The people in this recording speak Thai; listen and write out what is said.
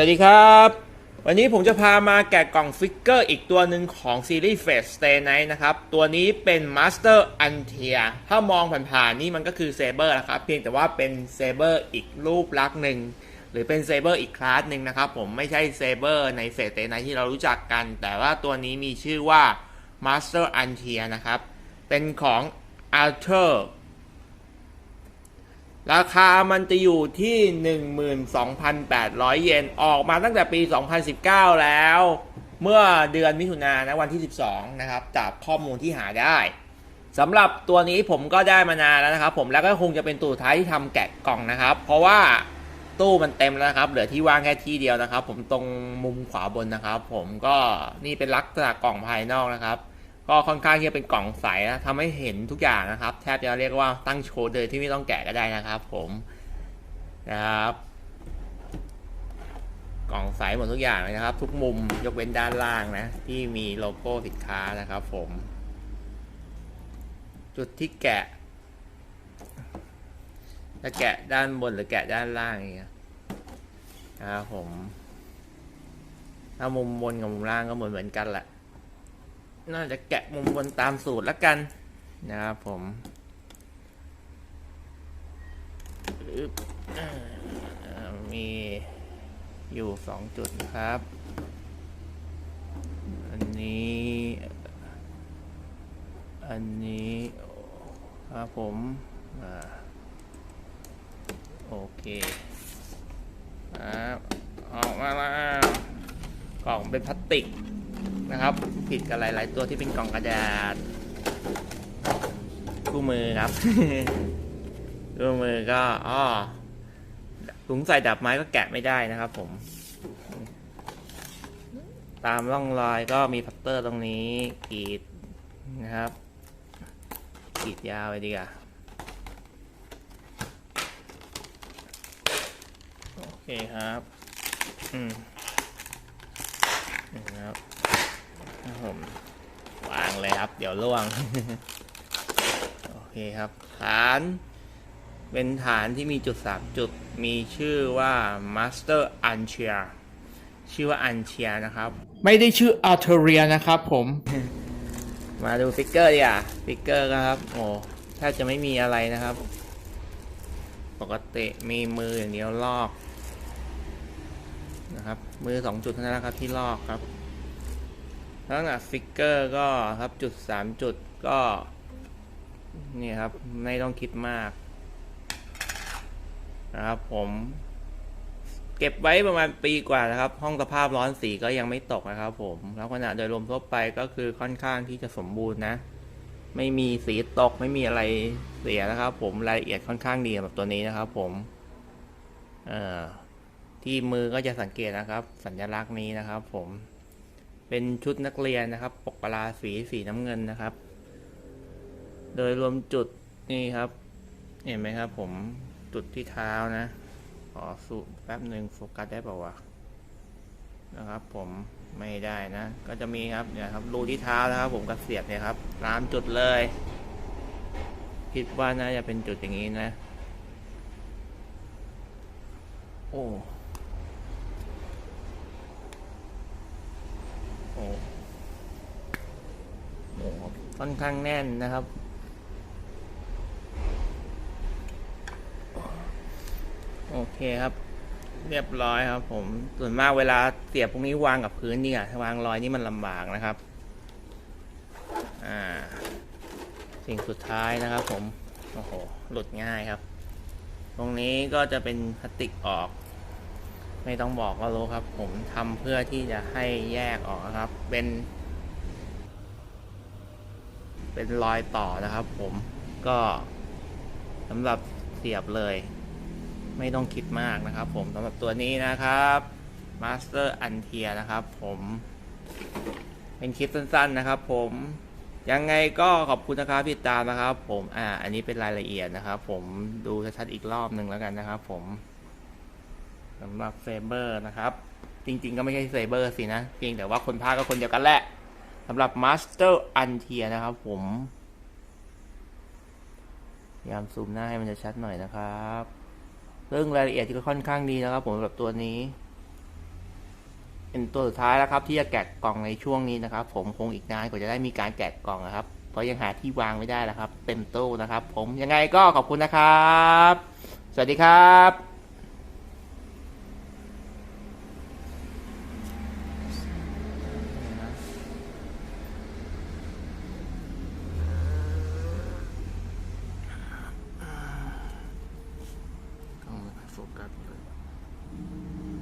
วัสดีครับ วันนี้ผมจะพามาแกะกล่องฟิกเกอร์อีกตัวหนึ่งของซีรีส์ Fate Stay Night นะครับ ตัวนี้เป็น Master a n t i a ถ้ามองผ่านๆนี่มันก็คือเซเบอร์นะครับ เพียงแต่ว่าเป็นเซเบอร์อีกรูปลักษณ์หนึ่ง หรือเป็นเซเบอร์อีกคลาสหนึ่งนะครับ ผมไม่ใช่เซเบอร์ใน Fate Stay Night ที่เรารู้จักกัน แต่ว่าตัวนี้มีชื่อว่า Master a n t i a นะครับ เป็นของ Arthur ราคามันจะอยู่ที่ 12,800 เยน ออกมาตั้งแต่ปี 2019 แล้ว เมื่อเดือนมิถุนายนะวันที่ 12 นะครับ จากข้อมูลที่หาได้สำหรับตัวนี้ผมก็ได้มานานแล้วนะครับ ผมแล้วก็คงจะเป็นตัวท้ายที่ทำแกะกล่องนะครับ เพราะว่าตู้มันเต็มแล้วนะครับ เหลือที่ว่างแค่ที่เดียวนะครับ ผมตรงมุมขวาบนนะครับ ผมก็นี่เป็นลักษณะกล่องภายนอกนะครับ ก็ค่อนข้างที่จะเป็นกล่องใสนะทำให้เห็นทุกอย่างนะครับ แทบจะเรียกว่าตั้งโชว์เลยที่ไม่ต้องแกะก็ได้นะครับ ผมนะครับ กล่องใสหมดทุกอย่างเลยนะครับ ทุกมุมยกเว้นด้านล่างนะ ที่มีโลโก้สินค้านะครับ ผม จุดที่แกะจะแกะด้านบนหรือแกะด้านล่างอย่างเงี้ยนะครับผมถ้ามุมบนกับมุมล่างก็เหมือนเหมือนกันแหละ น่าจะแกะมุมบนตามสูตรแล้วกันนะครับผมมีอยู่สองจุดนะครับ อันนี้ อันนี้ครับผมอโอเคครับออกมาแล้วกล่องเป็นพลาสติก นะครับ ผิดกับหลาย ๆ ตัวที่เป็นกล่องกระดาษ คู่มือครับ คู่มือก็อ้อถุงใส่ดับไม้ก็แกะไม่ได้นะครับ ผม ตามร่องรอยก็มีพัตเตอร์ตรงนี้กรีดนะครับกรีดยาวไปดีกว่าโอเคครับ อืมนะครับ ครับผมวางเลย ครับ เดี๋ยวล่วง โอเคครับ ฐานเป็นฐานที่มีจุดสามจุด มีชื่อว่า Master a n c h i a ชื่อว่า a n c h i a นะครับ ไม่ได้ชื่อ a r t e r i a นะครับผม มาดูฟิกเกอร์ดีกว่าฟิกเกอร์ครับ โอ้แทบจะไม่มีอะไรนะครับ ปกติมีมืออย่างเดียวลอกนะครับ มือสองจุดเท่านั้นนะครับที่ลอกครับ ลักษณะฟิกเกอร์ก็ครับจุดสามจุดก็นี่ครับไม่ต้องคิดมากนะครับผมเก็บไว้ประมาณปีกว่านะครับ ห้องสภาพร้อนสีก็ยังไม่ตกนะครับ ผมลักษณะโดยรวมทั่วไปก็คือค่อนข้างที่จะสมบูรณ์นะ ไม่มีสีตกไม่มีอะไรเสียนะครับ ผมรายละเอียดค่อนข้างดีสำหรับตัวนี้นะครับ ผมเอ่อที่มือก็จะสังเกตนะครับ สัญลักษณ์นี้นะครับ ผม เป็นชุดนักเรียนนะครับ ปกกะลาสีสีน้ำเงินนะครับ โดยรวมจุดนี่ครับ เห็นไหมครับ ผมจุดที่เท้านะ ขอสูแป๊บหนึ่งโฟกัสได้เปล่าวะนะครับ ผมไม่ได้นะ ก็จะมีครับเนี่ยครับรูที่เท้านะครับ ผมกระเสียบเนี่ยครับตามจุดเลย คิดว่าน่าจะเป็นจุดอย่างนี้นะ โอ้ โอ้ค่อนข้างแน่นนะครับ โอเคครับ เรียบร้อยครับ ผม ส่วนมากเวลาเสียบพวกนี้วางกับพื้นนี่อะถ้าวางรอยนี่มันลำบากนะครับ อ่า สิ่งสุดท้ายนะครับ ผม โอ้โห หลุดง่ายครับ ตรงนี้ก็จะเป็นพลาสติกออก ไม่ต้องบอกก็รู้ครับ ผมทำเพื่อที่จะให้แยกออกนะครับ เป็น เป็นรอยต่อนะครับ ผมก็สำหรับเสียบเลย ไม่ต้องคิดมากนะครับ ผมสำหรับตัวนี้นะครับ Master a n t i a นะครับ ผมเป็นคลิปสั้นๆนะครับ ผมยังไงก็ขอบคุณนะครับที่ติดตามนะครับ ผมอ่า อันนี้เป็นรายละเอียดนะครับ ผมดูชัดๆอีกรอบหนึ่งแล้วกันนะครับ ผม สำหรับเซเบอร์นะครับ จริงๆก็ไม่ใช่เซเบอร์สินะ เพียงแต่ว่าคนภาคก็คนเดียวกันแหละสำหรับ Master a n t i a นะครับผมพยายามซูมหน้าให้มันจะชัดหน่อยนะครับซึ่องรายละเอียดก็ค่อนข้างดีนะครับ ผมสำหรับตัวนี้ เป็นตัวสุดท้ายแล้วครับ ที่จะแกะกล่องในช่วงนี้นะครับ ผมคงอีกนานกว่าจะได้มีการแกะกล่องนะครับเพราะยังหาที่วางไม่ได้แล้วครับ เต็มตู้นะครับ ผมยังไงก็ขอบคุณนะครับ สวัสดีครับ กล้อ